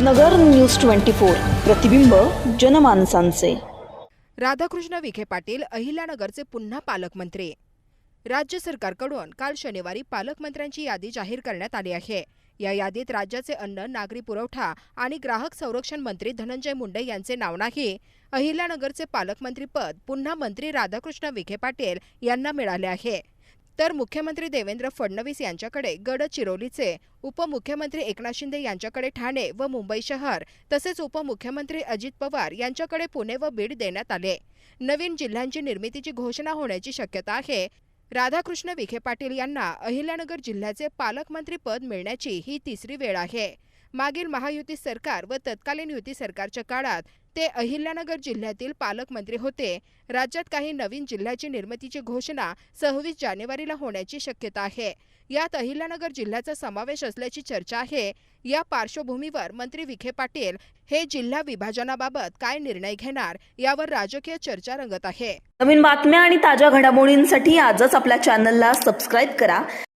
नगर news twenty four. प्रतिबिंब जनमानसांचे. राधाकृष्ण विखे पाटील अहिल्यानगरचे पुन्हा पालकमंत्री. राज्य सरकारकडून काल शनिवारी पालकमंत्र्यांची यादी जाहीर करण्यात आली आहे. या यादीत राज्याचे अन्न नागरी पुरवठा आणि ग्राहक संरक्षण मंत्री धनंजय मुंडे यांचे नाव नाही अहिल्यानगरचे पालकमंत्रीपद पुन्हा मंत्री राधाकृष्ण विखे पाटील यांना मिळाले आहे. तर मुख्यमंत्री देवेंद्र फडणवीस यांच्याकडे गडचिरोलीचे उपमुख्यमंत्री एकनाथ शिंदे यांच्याकडे ठाणे व मुंबई शहर तसेच उपमुख्यमंत्री अजित पवार यांच्याकडे पुणे व बीड देण्यात आले. नवीन जिल्ह्यांची निर्मितीची घोषणा होण्याची शक्यता आहे. राधाकृष्ण विखे पाटील यांना अहिल्यानगर जिल्ह्याचे पालकमंत्री पद मिळण्याची ही तिसरी वेळ आहे. मागील महायुती सरकार व तत्कालीन युती सरकारच्या काळात ते अहिल्यानगर जिल्ह्यातील पालकमंत्री होते. राज्यात काही नवीन जिल्ह्याची निर्मितीची घोषणा सव्वीस जानेवारीला होण्याची शक्यता आहे. यात अहिल्यानगर जिल्ह्याचा समावेश असल्याची चर्चा आहे. या पार्श्वभूमीवर मंत्री विखे पाटील हे जिल्हा विभाजनाबाबत काय निर्णय घेणार यावर राजकीय चर्चा रंगत आहे. नवीन बातम्या आणि ताज्या घडामोडींसाठी आजच आपल्या चॅनलला सबस्क्राईब करा.